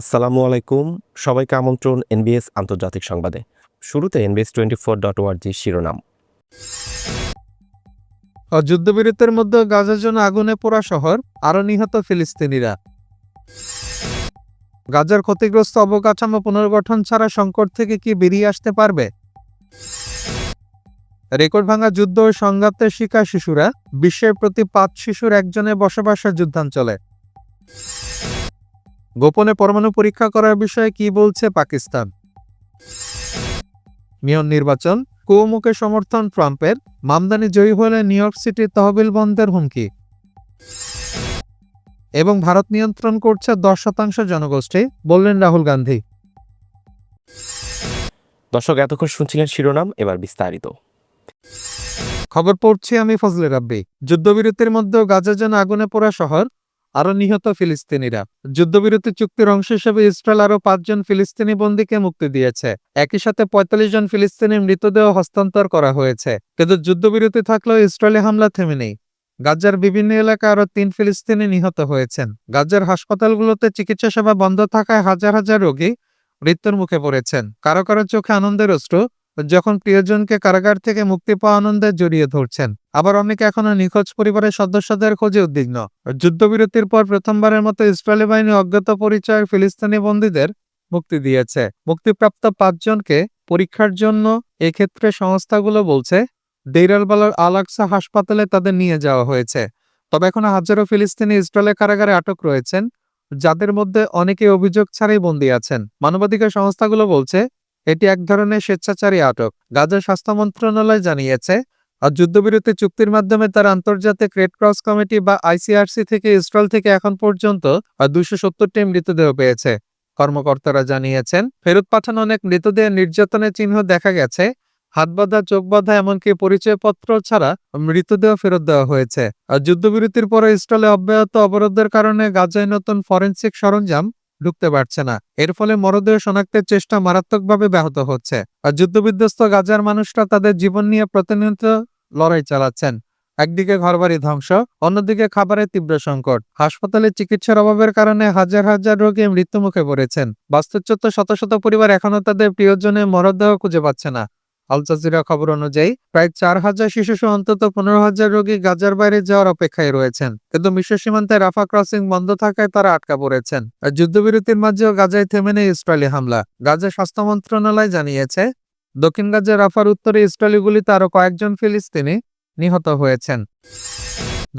আসসালামু আলাইকুম। সবাইকে আমন্ত্রণ এনবিএস আন্তর্জাতিক সংবাদে। শুরুতে এনবিএস টোয়েন্টি ফোর ডট ওয়ার্জি শিরোনাম। যুদ্ধবিরতির মধ্যে গাজার জন্য আগুনে পোড়া শহর, আরও নিহত ফিলিস্তিনিরা। গাজার ক্ষতিগ্রস্ত অবকাঠামো পুনর্গঠন ছাড়া সংকট থেকে কি বেরিয়ে আসতে পারবে? রেকর্ড ভাঙা যুদ্ধ ও সংঘাতের শিকার শিশুরা, বিশ্বের প্রতি পাঁচ শিশুর একজনে বসবাসের যুদ্ধাঞ্চলে। গোপনে পরমাণু পরীক্ষা করার বিষয়ে কি বলছে পাকিস্তান? মিয়ন নির্বাচন কুমুকে সমর্থন ট্রাম্পের মামদানি জয়ী হলে নিউ ইয়র্ক সিটির তহবিল বন্ধের হুমকি। এবং ভারত নিয়ন্ত্রণ করছে দশ শতাংশ জনগোষ্ঠী বললেন রাহুল গান্ধী। দর্শক এতক্ষণ শুনছিলেন শিরোনাম এবার বিস্তারিত। খবর পড়ছি আমি ফজলে রাব্বি। যুদ্ধবিরতির মধ্যেও গাজার জন্য আগুনে পোড়া শহর আরও নিহত ফিলিস্তিনিরা। যুদ্ধবিরতি চুক্তির অংশ হিসেবে ইসরায়েল আরও পাঁচজন ফিলিস্তিনি বন্দীকে মুক্তি দিয়েছে। একই সাথে পঁয়তাল্লিশ জন ফিলিস্তিনি মৃতদেহ হস্তান্তর করা হয়েছে। কিন্তু যুদ্ধবিরতি থাকলেও ইসরায়েলি হামলা থেমে নেই। গাজার বিভিন্ন এলাকায় আরও তিন ফিলিস্তিনি নিহত হয়েছেন। গাজার হাসপাতালগুলোতে চিকিৎসা সেবা বন্ধ থাকায় হাজার হাজার রোগী মৃত্যুর মুখে পড়েছেন। কারও কারও চোখে আনন্দের অশ্রু যখন প্রিয়জনকে কারাগার থেকে মুক্তি পাওয়া আনন্দে জড়িয়ে ধরছেন, আবার অনেকে এখনও নিখোঁজ পরিবারের সদস্যদের খোঁজে উদ্বিগ্ন। যুদ্ধবিরতির পর প্রথমবারের মতো ইসরায়েলি বাহিনী অজ্ঞাত পরিচয় ফিলিস্তিনি বন্দীদের মুক্তি দিয়েছে। মুক্তিপ্রাপ্ত পাঁচজনকে পরীক্ষার জন্য এক্ষেত্রে সংস্থাগুলো বলছে দেইরালবালার আলাকসা হাসপাতালে তাদের নিয়ে যাওয়া হয়েছে। তবে এখনও হাজারো ফিলিস্তিনি ইসরায়েলের কারাগারে আটক রয়েছেন, যাদের মধ্যে অনেকে অভিযোগ ছাড়াই বন্দী আছেন। মানবাধিকার সংস্থাগুলো বলছে এটি এক ধরনের স্বেচ্ছাচারী আটক। গাজার স্বাস্থ্য মন্ত্রণালয় জানিয়েছে, আর যুদ্ধবিরতি চুক্তির মাধ্যমে তার আন্তর্জাতিক রেড ক্রস কমিটি বা আইসিআরসি থেকে ইসরায়েল থেকে এখন পর্যন্ত দুশো সত্তরটি মৃতদেহ পেয়েছে। কর্মকর্তারা জানিয়েছেন, ফেরত পাঠানো অনেক মৃতদেহের নির্যাতনের চিহ্ন দেখা গেছে। হাত বাঁধা, চোখ বাঁধা, এমনকি পরিচয়পত্র ছাড়া মৃতদেহ ফেরত দেওয়া হয়েছে। আর যুদ্ধবিরতির পরে ইসরায়েলে অব্যাহত অবরোধের কারণে গাজায় নতুন ফরেন্সিক সরঞ্জাম ঢুকতে পারছে না। এর ফলে মরদেহ শনাক্তের চেষ্টা মারাত্মকভাবে ব্যাহত হচ্ছে। আর যুদ্ধবিধ্বস্ত গাজার মানুষরা তাদের জীবন নিয়ে প্রতিনিয়ত লড়াই চালাচ্ছেন। একদিকে ঘরবাড়ি ধ্বংস, অন্যদিকে খাবারের তীব্র সংকট। হাসপাতালে চিকিৎসার অভাবের কারণে হাজার হাজার রোগী মৃত্যুমুখে পড়েছেন। বাস্তুচ্যুত শত শত পরিবার এখনও তাদের প্রিয়জনের মরদেহ খুঁজে পাচ্ছে না। আল জাজিরা খবর অনুযায়ী, প্রায় চার হাজার শিশু সহ অন্তত পনেরো হাজার রোগী গাজার বাইরে যাওয়ার অপেক্ষায় রয়েছেন। কিন্তু বিশ্ব সীমান্তে রাফা ক্রসিং বন্ধ থাকায় তারা আটকা পড়েছেন। আর যুদ্ধবিরতির মাঝেও গাজায় থেমে নেই ইসরায়েলি হামলা। গাজা স্বাস্থ্য মন্ত্রণালয় জানিয়েছে, দক্ষিণ গাজার রাফার উত্তরে ইসরায়েলি গুলিতে আরও কয়েকজন ফিলিস্তিনি নিহত হয়েছেন।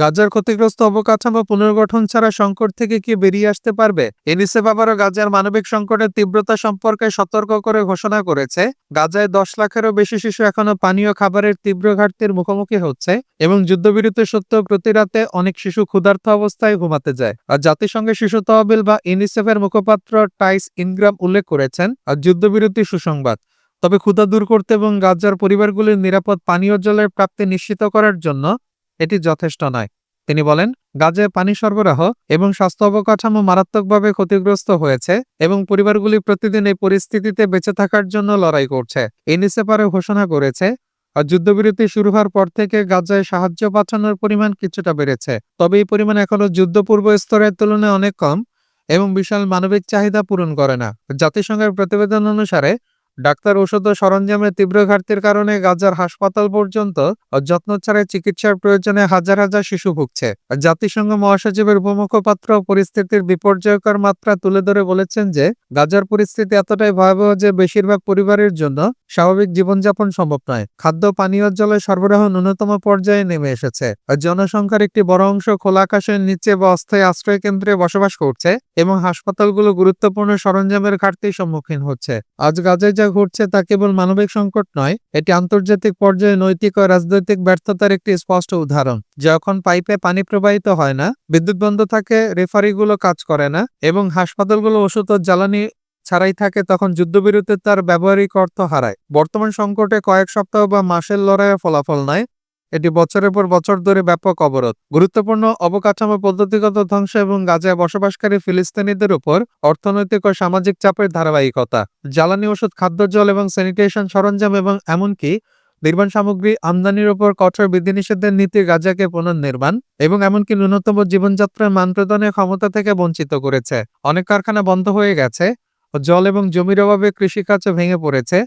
গাজার ক্ষতিগ্রস্ত অবকাঠামো পুনর্গঠন ছাড়া সংকট থেকে কি বেরিয়ে আসতে পারবে? ইউনিসেফ আবারও গাজার মানবিক সংকটের তীব্রতা সম্পর্কে সতর্ক করে ঘোষণা করেছে। গাজায় দশ লাখেরও বেশি শিশু এখনও পানীয় খাবারের তীব্র ঘাটতির মুখোমুখি হচ্ছে এবং যুদ্ধবিরতি সত্ত্বেও প্রতি রাতে অনেক শিশু ক্ষুধার্ত অবস্থায় ঘুমাতে যায়। আর জাতিসংঘের শিশু তহবিল বা ইউনিসেফের মুখপাত্র টাইস ইনগ্রাম উল্লেখ করেছেন, আর যুদ্ধবিরতি সুসংবাদ। তবে ক্ষুধা দূর করতে এবং গাজার পরিবারগুলির নিরাপদ পানীয় জলের প্রাপ্তি নিশ্চিত করার জন্য এটি যথেষ্ট নয়। তিনি বলেন গাজায় পানি সরবরাহ এবং স্বাস্থ্য অবকাঠামো মারাত্মকভাবে ক্ষতিগ্রস্ত হয়েছে এবং পরিবারগুলি প্রতিদিন এই পরিস্থিতিতে বেঁচে থাকার জন্য লড়াই করছে। ইউনিসেফ আরও ঘোষণা করেছে যুদ্ধবিরতি শুরু হওয়ার পর থেকে গাজায় সাহায্য পাঠানোর পরিমাণ কিছুটা বেড়েছে। তবে এই পরিমাণ এখনও যুদ্ধপূর্ব স্তরের তুলনায় অনেক কম এবং বিশাল মানবিক চাহিদা পূরণ করে না। জাতিসংঘের প্রতিবেদন অনুসারে ডাক্তার ঔষধ ও সরঞ্জামের তীব্র ঘাটতির কারণে গাজার হাসপাতাল পর্যন্ত যত্ন ছাড়াই চিকিৎসার প্রয়োজনে হাজার হাজার শিশু ভুগছে। জাতিসংঘ মহাসচিবের উপমুখপাত্র পরিস্থিতির বিপর্যয়কর মাত্রা তুলে ধরে বলেছেন যে, গাজার পরিস্থিতি এতটাই ভয়াবহ যে বেশিরভাগ পরিবারের জন্য স্বাভাবিক জীবনযাপন সম্ভব নয়। খাদ্য, পানীয় জলের সরবরাহ ন্যূনতম পর্যায়ে নেমে এসেছে। জনসংখ্যার একটি বড় অংশ খোলা আকাশের নিচে বা অস্থায়ী আশ্রয় কেন্দ্রে বসবাস করছে এবং হাসপাতালগুলো গুরুত্বপূর্ণ সরঞ্জামের ঘাটতির সম্মুখীন হচ্ছে। আজ গাজায় ঘটছে তা কেবল মানবিক সংকট নয়, এটি আন্তর্জাতিক পর্যায়ে নৈতিক ও রাজনৈতিক ব্যর্থতার একটি স্পষ্ট উদাহরণ। যখন পাইপে পানি প্রবাহিত হয় না, বিদ্যুৎ বন্ধ থাকে, রেফারিগুলো কাজ করে না, এবং হাসপাতালগুলো ওষুধ ও জ্বালানি ছাড়াই থাকে, তখন যুদ্ধবিরতি তার ব্যবহারিক অর্থ হারায়। বর্তমান সংকটে কয়েক সপ্তাহ বা মাসের লড়াইয়ে ফলাফল নয় এটি বছরের পর বছর ধরে ব্যাপক অবরোধ। গুরুত্বপূর্ণ অবকাঠামো পদ্ধতিগত ধ্বংস এবং গাজায় বসবাসকারী ফিলিস্তিনিদের উপর অর্থনৈতিক ও সামাজিক চাপের ধারাবাহিকতা, জ্বালানি ওষুধ, খাদ্য, জল এবং স্যানিটেশন সরঞ্জাম এবং এমনকি নির্মাণ সামগ্রী আমদানির উপর কঠোর বিধিনিষেধের নীতি গাজাকে পুনর্নির্মাণ এবং এমনকি ন্যূনতম জীবনযাত্রার মান প্রদানের ক্ষমতা থেকে বঞ্চিত করেছে। অনেক কারখানা বন্ধ হয়ে গেছে জল এবং জমির অভাবে কৃষিকাজও ভেঙে পড়েছে।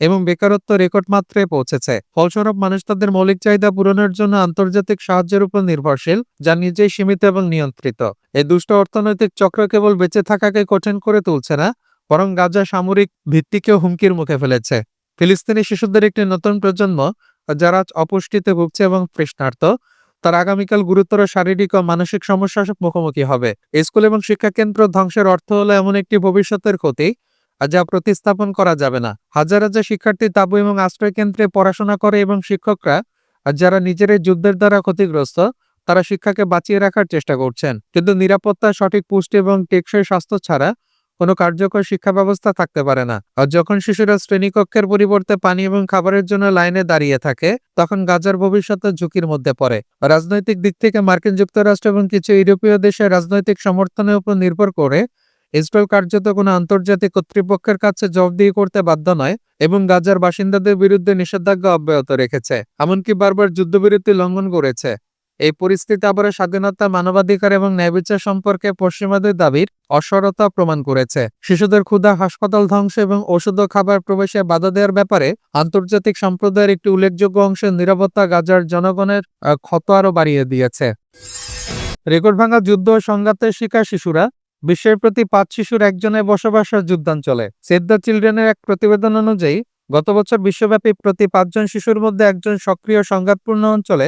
এবং বেকারত্ব রেকর্ড মাত্রায় পৌঁছেছে। ফলস্বরূপ মানুষ তাদের মৌলিক চাহিদা পূরণের জন্য আন্তর্জাতিক সাহায্যের উপর নির্ভরশীল, যা নিজেই সীমিত এবং নিয়ন্ত্রিত। এই দুষ্ট অর্থনৈতিক চক্র কেবল বেঁচে থাকাকে কঠিন করে তুলছে না, বরং গাজা সামরিক ভিত্তিকেও হুমকির মুখে ফেলেছে। ফিলিস্তিনি শিশুদের একটি নতুন প্রজন্ম, যারা অপুষ্টিতে ভুগছে এবং তৃষ্ণার্ত, তারা আগামীকাল গুরুতর শারীরিক ও মানসিক সমস্যার মুখোমুখি হবে। স্কুল এবং শিক্ষাকেন্দ্র ধ্বংসের অর্থ হলো এমন একটি ভবিষ্যতের ক্ষতি যা প্রতিস্থাপন করা যাবে না। হাজার হাজার শিক্ষার্থী তাবু এবং আশ্রয় কেন্দ্রে পড়াশোনা করে এবং শিক্ষকরা যারা নিজেরাই যুদ্ধের দ্বারা ক্ষতিগ্রস্ত, তারা শিক্ষাকে বাঁচিয়ে রাখার চেষ্টা করছেন। কিন্তু নিরাপত্তা, সঠিক পুষ্টি এবং টেকসই স্বাস্থ্য ছাড়া কোনো কার্যকর শিক্ষা ব্যবস্থা থাকতে পারে না। আর যখন শিশুরা শ্রেণীকক্ষের পরিবর্তে পানি এবং খাবারের জন্য লাইনে দাঁড়িয়ে থাকে, তখন গাজার ভবিষ্যতের ঝুঁকির মধ্যে পড়ে। রাজনৈতিক দিক থেকে মার্কিন যুক্তরাষ্ট্র এবং কিছু ইউরোপীয় দেশের রাজনৈতিক সমর্থনের উপর নির্ভর করে ইসরায়েল কার্যত কোনো আন্তর্জাতিক কর্তৃপক্ষের কাছে জবাবদিহি করতে বাধ্য নয় এবং গাজার বাসিন্দাদের বিরুদ্ধে নিষেধাজ্ঞা অব্যাহত রেখেছে, এমনকি বারবার যুদ্ধবিরতি লঙ্ঘন করেছে। এই পরিস্থিতি আবার স্বাধীনতা, মানবাধিকার এবং ন্যায়বিচার সম্পর্কে পশ্চিমাদের দাবির অসরতা প্রমাণ করেছে। শিশুদের ক্ষুধা, হাসপাতাল ধ্বংস এবং ওষুধ খাবার প্রবেশে বাধা দেওয়ার ব্যাপারে আন্তর্জাতিক সম্প্রদায়ের একটি উল্লেখযোগ্য অংশের নিরাপত্তা গাজার জনগণের ক্ষত আরও বাড়িয়ে দিয়েছে। রেকর্ড ভাঙা যুদ্ধ সংঘাতের শিকার শিশুরা বিশ্বের প্রতি পাঁচ শিশুর একজনের বসবাসের যুদ্ধাঞ্চলে সেভ দ্য চিলড্রেনের এক প্রতিবেদন অনুযায়ী, গত বছর বিশ্বব্যাপী প্রতি পাঁচজন শিশুর মধ্যে একজন সক্রিয় সংঘাতপূর্ণ অঞ্চলে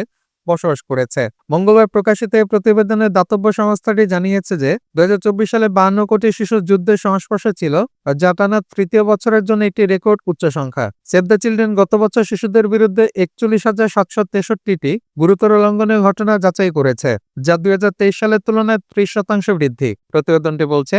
বসবাস করেছে। মঙ্গলবার প্রকাশিত এই প্রতিবেদনে দাতব্য সংস্থাটি জানিয়েছে যে দুহাজার চব্বিশ সালে বাহান্ন কোটি শিশু যুদ্ধের সংস্পর্শে ছিল যা টানা তৃতীয় বছরের জন্য একটি রেকর্ড উচ্চ সংখ্যা। সেভ দ্য চিলড্রেন গত বছর শিশুদের বিরুদ্ধে একচল্লিশ হাজার সাতশো তেষট্টিটি গুরুতর লঙ্ঘনের ঘটনা যাচাই করেছে, যা দুই হাজার তেইশ সালের তুলনায় ত্রিশ শতাংশ বৃদ্ধি। প্রতিবেদনটি বলছে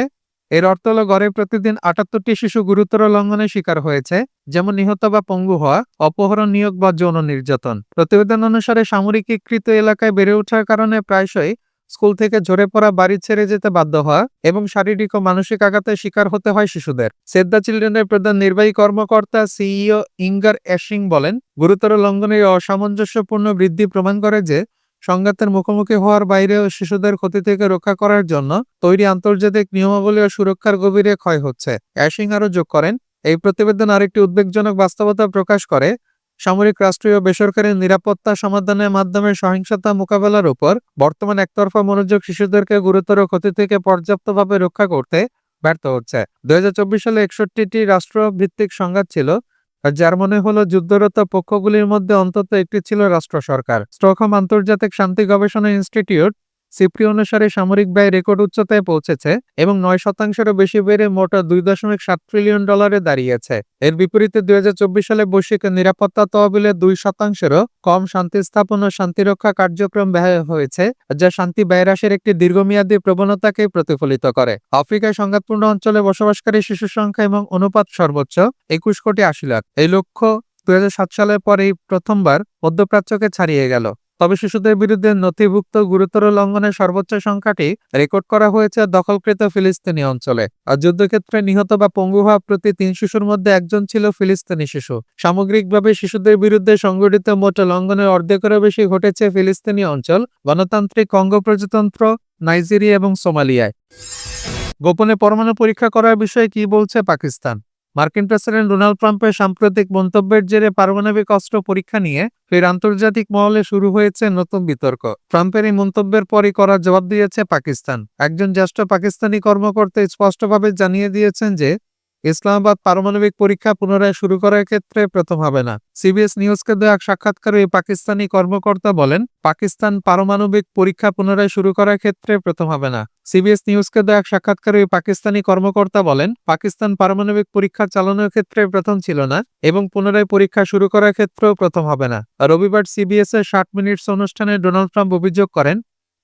এর অর্থ হল গড়ে প্রতিদিন আটাত্তরটি শিশু গুরুতর লঙ্ঘনের শিকার হয়েছে, যেমন নিহত বা পঙ্গু হওয়া, অপহরণ, নিয়োগ বা যৌন নির্যাতন। প্রতিবেদন অনুসারে সামরিকীকৃত এলাকায় বেড়ে ওঠার কারণে প্রায়শই স্কুল থেকে ঝরে পড়া, বাড়ি ছেড়ে যেতে বাধ্য হওয়া এবং শারীরিক ও মানসিক আঘাতের শিকার হতে হয় শিশুদের। সেভ দ্য চিলড্রেনের প্রধান নির্বাহী কর্মকর্তা সিইও ইঙ্গার অ্যাশিং বলেন, গুরুতর লঙ্ঘনের অসামঞ্জস্যপূর্ণ বৃদ্ধি প্রমাণ করে যে সংঘাতের মুখোমুখি হওয়ার বাইরেও শিশুদের ক্ষতি থেকে রক্ষা করার জন্য তৈরি আন্তর্জাতিক নিয়মাবলী ও সুরক্ষার গভীরে ক্ষয় হচ্ছে। অ্যাশিং আরও যোগ করেন, এই প্রতিবেদন আরেকটি উদ্বেগজনক বাস্তবতা প্রকাশ করে। সামরিক রাষ্ট্রীয় বেসরকারি নিরাপত্তা সমাধানের মাধ্যমে সহিংসতা মোকাবেলার উপর বর্তমান একতরফা মনোযোগ শিশুদেরকে গুরুতর ক্ষতি থেকে পর্যাপ্তভাবে রক্ষা করতে ব্যর্থ হচ্ছে। দুই হাজার চব্বিশ সালে একষট্টিটি রাষ্ট্রভিত্তিক সংঘাত ছিল যার মনে হলো যুদ্ধরত পক্ষগুলির মধ্যে অন্তত একটি ছিল রাষ্ট্র সরকার। স্টকহোম আন্তর্জাতিক শান্তি গবেষণা ইনস্টিটিউট সিপ্রি অনুসারে সামরিক ব্যয় রেকর্ড উচ্চতায় পৌঁছেছে এবং নয় শতাংশেরও বেশি বেড়ে মোট দুই দশমিক সাত ট্রিলিয়ন ডলারে দাঁড়িয়েছে। এর বিপরীতে দুই হাজার চব্বিশ সালে বৈশ্বিক নিরাপত্তা তহবিলে দুই শতাংশেরও কম শান্তি স্থাপন ও শান্তিরক্ষা কার্যক্রম ব্যয় হয়েছে, যা শান্তি ব্যয় হ্রাসের একটি দীর্ঘমেয়াদী প্রবণতাকে প্রতিফলিত করে। আফ্রিকায় সংঘাতপূর্ণ অঞ্চলে বসবাসকারী শিশুর সংখ্যা এবং অনুপাত সর্বোচ্চ একুশ কোটি আশি লাখ। এই লক্ষ্য দুই হাজার সাত সালের পর এই প্রথমবার মধ্যপ্রাচ্যকে ছাড়িয়ে গেল। তবে শিশুদের বিরুদ্ধে নথিভুক্ত গুরুতর লঙ্ঘনের সর্বোচ্চ সংখ্যাটি রেকর্ড করা হয়েছে দখলকৃত ফিলিস্তিনি অঞ্চলে। আর যুদ্ধক্ষেত্রে নিহত বা পঙ্গু হওয়া প্রতি তিন শিশুর মধ্যে একজন ছিল ফিলিস্তিনি শিশু। সামগ্রিকভাবে শিশুদের বিরুদ্ধে সংঘটিত মোট লঙ্ঘনের অর্ধেকেরও বেশি ঘটেছে ফিলিস্তিনি অঞ্চল, গণতান্ত্রিক কঙ্গো প্রজাতন্ত্র, নাইজেরিয়া এবং সোমালিয়ায়। গোপনে পরমাণু পরীক্ষা করার বিষয়ে কি বলছে পাকিস্তান? মার্কিন প্রেসিডেন্ট ডোনাল্ড ট্রাম্পের সাম্প্রতিক মন্তব্যের জেরে পারমাণবিক অস্ত্র পরীক্ষা নিয়ে ফের আন্তর্জাতিক মহলে শুরু হয়েছে নতুন বিতর্ক। ট্রাম্পের এই মন্তব্যের পরই করা জবাব দিয়েছে পাকিস্তান। একজন জ্যেষ্ঠ পাকিস্তানি কর্মকর্তা স্পষ্টভাবে জানিয়ে দিয়েছেন যে ইসলামাবাদ পারমাণবিক পরীক্ষা পুনরায় শুরু করার ক্ষেত্রে প্রথম হবে না। সিবিএস নিউজকে দেওয়া এক সাক্ষাৎকারে পাকিস্তানি কর্মকর্তা বলেন, পাকিস্তান পারমাণবিক পরীক্ষা পুনরায় শুরু করার ক্ষেত্রে প্রথম হবে না। সিবিএস নিউজকে দেওয়া এক সাক্ষাৎকারে পাকিস্তানি কর্মকর্তা বলেন, পাকিস্তান পারমাণবিক পরীক্ষা চালানোর ক্ষেত্রে প্রথম ছিল না এবং পুনরায় পরীক্ষা শুরু করার ক্ষেত্রেও প্রথম হবে না। রবিবার সিবিএস এর ষাট মিনিটস অনুষ্ঠানে ডোনাল্ড ট্রাম্প অভিযোগ করেন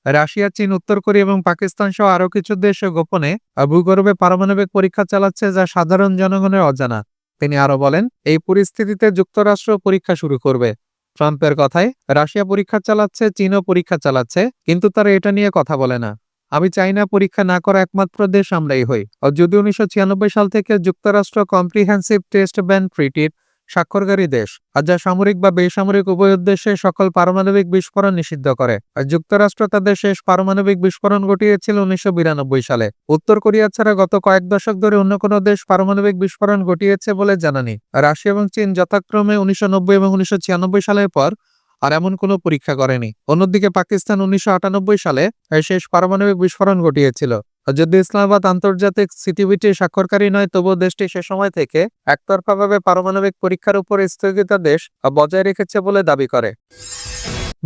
রাশিয়া, চীন, উত্তর কোরিয়া এবং পাকিস্তান সহ আরও কিছু দেশ গোপনে ভূগর্ভে পারমাণবিক পরীক্ষা চালাচ্ছে যা সাধারণ জনগণের অজানা। তিনি আরও বলেন, এই পরিস্থিতিতে যুক্তরাষ্ট্র পরীক্ষা শুরু করবে। ট্রাম্পের কথায়, রাশিয়া পরীক্ষা চালাচ্ছে, চীনও পরীক্ষা চালাচ্ছে, কিন্তু তারা এটা নিয়ে কথা বলে না। আমি চাই না পরীক্ষা না করা একমাত্র দেশ আমরাই হই। যদি উনিশশো ছিয়ানব্বই সাল থেকে যুক্তরাষ্ট্র কম্প্রিহেন্সিভ টেস্ট ব্যান ট্রিটির স্বাক্ষরকারী দেশ, আর যা সামরিক বা বেসামরিক উভয় উদ্দেশ্যে সকল পারমাণবিক বিস্ফোরণ নিষিদ্ধ করে। আর যুক্তরাষ্ট্র তাদের শেষ পারমাণবিক বিস্ফোরণ ঘটিয়েছিল উনিশশো বিরানব্বই সালে। উত্তর কোরিয়া ছাড়া গত কয়েক দশক ধরে অন্য কোনো দেশ পারমাণবিক বিস্ফোরণ ঘটিয়েছে বলে জানানি। রাশিয়া এবং চীন যথাক্রমে উনিশশো নব্বই এবং উনিশশো ছিয়ানব্বই সালের পর আর এমন কোনো পরীক্ষা করেনি। অন্যদিকে পাকিস্তান উনিশশো আটানব্বই সালে শেষ পারমাণবিক বিস্ফোরণ ঘটিয়েছিল। যদি ইসলামাবাদ আন্তর্জাতিক সিটিভিটি স্বাক্ষরকারী নয়, তবুও দেশটি সে সময় থেকে একতরফাভাবে পারমাণবিক পরীক্ষার উপর স্থগিতাদেশ বজায় রেখেছে বলে দাবি করে।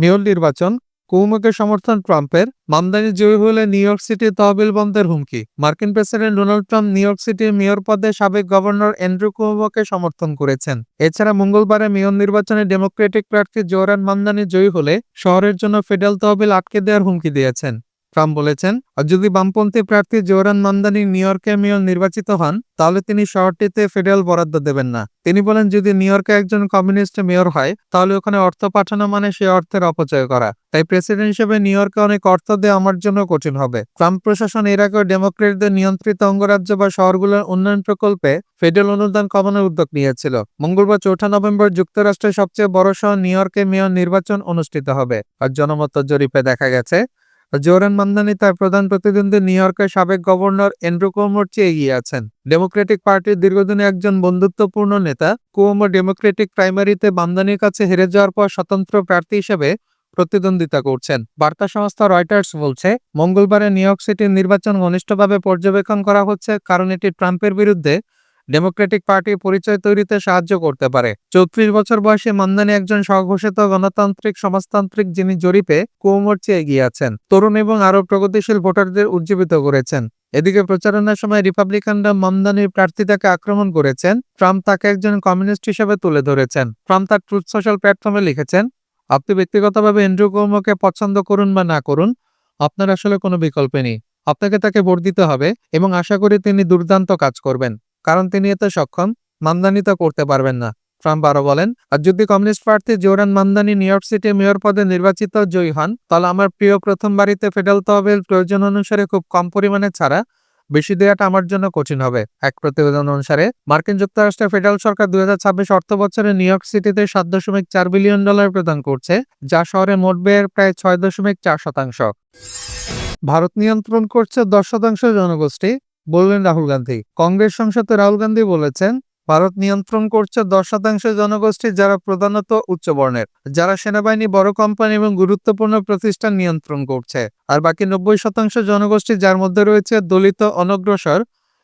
মেয়র নির্বাচন কৌমুকে সমর্থন ট্রাম্পের, মামদানি জয়ী হলে নিউ ইয়র্ক সিটি তহবিল বন্ধের হুমকি। মার্কিন president Donald Trump New York সিটির মেয়র পদে সাবেক গভর্নর অ্যান্ড্রু কুমোকে সমর্থন করেছেন। এছাড়া মঙ্গলবারে মেয়র নির্বাচনে ডেমোক্রেটিক প্রার্থী জোরান মামদানি জয়ী হলে শহরের জন্য ফেডারেল তহবিল আটকে দেওয়ার হুমকি দিয়েছেন। ট্রাম্প বলেছেন, আর যদি বামপন্থী প্রার্থী জোরান মামদানি নিউ ইয়র্কের মেয়র নির্বাচিত হন, তাহলে তিনি শহরটিতে ফেডারেল বরাদ্দ দেবেন না। তিনি বলেন, যদি নিউ ইয়র্কে একজন কমিউনিস্ট মেয়র হয়, তাহলে ওখানে অর্থ পাঠানো মানে সে অর্থের অপচয় করা। তাই প্রেসিডেন্ট হিসেবে নিউ ইয়র্কে অনেক অর্থ দেওয়া আমার জন্য কঠিন হবে। ট্রাম্প প্রশাসন এর আগেও ডেমোক্রেটদের নিয়ন্ত্রিত অঙ্গরাজ্য বা শহরগুলোর উন্নয়ন প্রকল্পে ফেডারেল অনুদান কমানোর উদ্যোগ নিয়েছিল। মঙ্গলবার চৌঠা নভেম্বর যুক্তরাষ্ট্রের সবচেয়ে বড় শহর নিউ ইয়র্কে মেয়র নির্বাচন অনুষ্ঠিত হবে। আর জনমত জরিপে দেখা গেছে জোরান মান্দানি তার প্রধান প্রতিদ্বন্দ্বী নিউ ইয়র্কের সাবেক গভর্নর এন্ড্রু কুয়োমোর চেয়ে এগিয়ে আছেন। ডেমোক্রেটিক পার্টির দীর্ঘদিনের একজন বন্ধুত্বপূর্ণ নেতা কুয়োমো ডেমোক্রেটিক প্রাইমারিতে মান্দানির কাছে হেরে যাওয়ার পর স্বতন্ত্র প্রার্থী হিসেবে প্রতিদ্বন্দ্বিতা করছেন। বার্তা সংস্থা রয়টার্স বলছে, মঙ্গলবারে নিউ ইয়র্ক সিটির নির্বাচন ঘনিষ্ঠভাবে পর্যবেক্ষণ করা হচ্ছে কারণ এটি ট্রাম্পের বিরুদ্ধে ডেমোক্রেটিক পার্টির পরিচয় তৈরিতে সাহায্য করতে পারে। চৌত্রিশ বছর বয়সে মান্দানি একজন স্বঘোষিত গণতান্ত্রিক সমাজতান্ত্রিক যিনি জরিপে কুয়োমোর চেয়ে এগিয়ে আছেন, তরুণ এবং আরও প্রগতিশীল ভোটারদের উজ্জীবিত করেছেন। এদিকে প্রচারণার সময় রিপাবলিকানরা মামদানির প্রার্থিতাকে আক্রমণ করেছেন। ট্রাম্প তাকে একজন কমিউনিস্ট হিসেবে তুলে ধরেছেন। ট্রাম্প তার ট্রুথ সোশ্যাল প্ল্যাটফর্মে লিখেছেন, আপনি ব্যক্তিগতভাবে এন্ড্রু কুয়োমোকে পছন্দ করুন বা না করুন, আপনার আসলে কোনো বিকল্প নেই। আপনাকে তাকে ভোট দিতে হবে এবং আশা করি তিনি দুর্দান্ত কাজ করবেন। কারণ তিনি এতে সক্ষম, মামদানি তো করতে পারবেন না। ট্রাম্প আরও বলেন, আর যদি কমিউনিস্ট প্রার্থী Zohran Mamdani New York city mayor পদে নির্বাচিত জয়ী হন, তাহলে আমার প্রিয় প্রথম বাড়িতে ফেডারেল তহবিল প্রয়োজন অনুসারে খুব কম পরিমাণে ছাড়া বেশি দেওয়াটা আমার জন্য কঠিন হবে। এক প্রতিবেদন অনুসারে, মার্কিন যুক্তরাষ্ট্রের ফেডারেল সরকার দুই হাজার ছাব্বিশ অর্থ বছরে নিউ ইয়র্ক সিটিতে সাত দশমিক চার বিলিয়ন ডলার প্রদান করছে, যা শহরে মোট ব্যয়ের প্রায় ছয় দশমিক চার শতাংশ। ভারত নিয়ন্ত্রণ করছে দশ শতাংশ জনগোষ্ঠী বললেন রাহুল গান্ধী। কংগ্রেস সংসদে রাহুল গান্ধী বলেছেন, ভারত নিয়ন্ত্রণ করছে দশ শতাংশ জনগোষ্ঠী যারা প্রধানত উচ্চ বর্ণের, যারা সেনাবাহিনী, বড় কোম্পানি এবং গুরুত্বপূর্ণ প্রতিষ্ঠান নিয়ন্ত্রণ করছে। আর বাকি নব্বই শতাংশ জনগোষ্ঠী যার মধ্যে রয়েছে দলিত, অনগ্রসর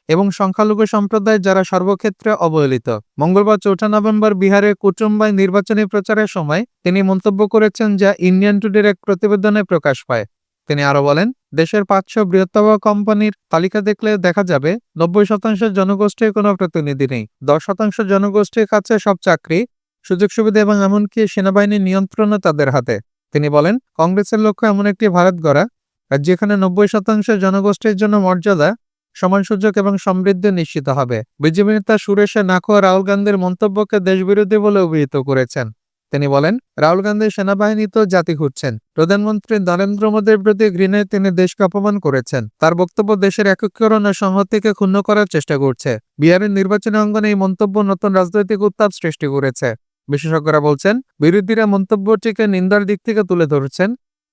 এবং সংখ্যালঘু সম্প্রদায় যারা সর্বক্ষেত্রে অবহেলিত। মঙ্গলবার চৌঠা নভেম্বর বিহারের কুটুম্বায় নির্বাচনী প্রচারের সময় তিনি মন্তব্য করেছেন যা ইন্ডিয়ান টুডের এক প্রতিবেদনে প্রকাশ পায়। তিনি আরও বলেন দেশের পাঁচশো বৃহত্তম কোম্পানির তালিকা দেখলে দেখা যাবে নব্বই শতাংশ জনগোষ্ঠীর কোনো প্রতিনিধি নেই। দশ শতাংশ জনগোষ্ঠীর কাছে সব চাকরি, সুযোগ সুবিধা এবং এমনকি সেনাবাহিনীর নিয়ন্ত্রণও তাদের হাতে। তিনি বলেন, কংগ্রেসের লক্ষ্য এমন একটি ভারত গড়া যেখানে নব্বই শতাংশ জনগোষ্ঠীর জন্য মর্যাদা, সমান সুযোগ এবং সমৃদ্ধি নিশ্চিত হবে। বিজেপি নেতা সুরেশ নাখোয়া রাহুল গান্ধীর মন্তব্যকে দেশবিরোধী বলে অভিহিত করেছেন। তিনি বলেন, রাহুল গান্ধী সেনাবাহিনী তো জাতি খুঁজছেন। প্রধানমন্ত্রী নরেন্দ্র মোদীর প্রতি ঘৃণায় তিনি দেশকে অপমান করেছেন। তার বক্তব্য দেশের একীকরণ ও সংহতিকে ক্ষুণ্ণ করার চেষ্টা করছে। বিহারের নির্বাচনী অঙ্গনে এই মন্তব্য নতুন রাজনৈতিক উত্তাপ সৃষ্টি করেছে। বিশেষজ্ঞরা বলছেন, বিরোধীরা মন্তব্যটিকে নিন্দার দিক থেকে তুলে ধরেছেন,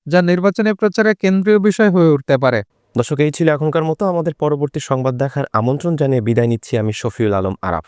যা নির্বাচনী প্রচারে কেন্দ্রীয় বিষয় হয়ে উঠতে পারে। দর্শক, এই ছিল এখনকার মতো। আমাদের পরবর্তী সংবাদ দেখার আমন্ত্রণ জানিয়ে বিদায় নিচ্ছি আমি শফিউল আলম আরাফ।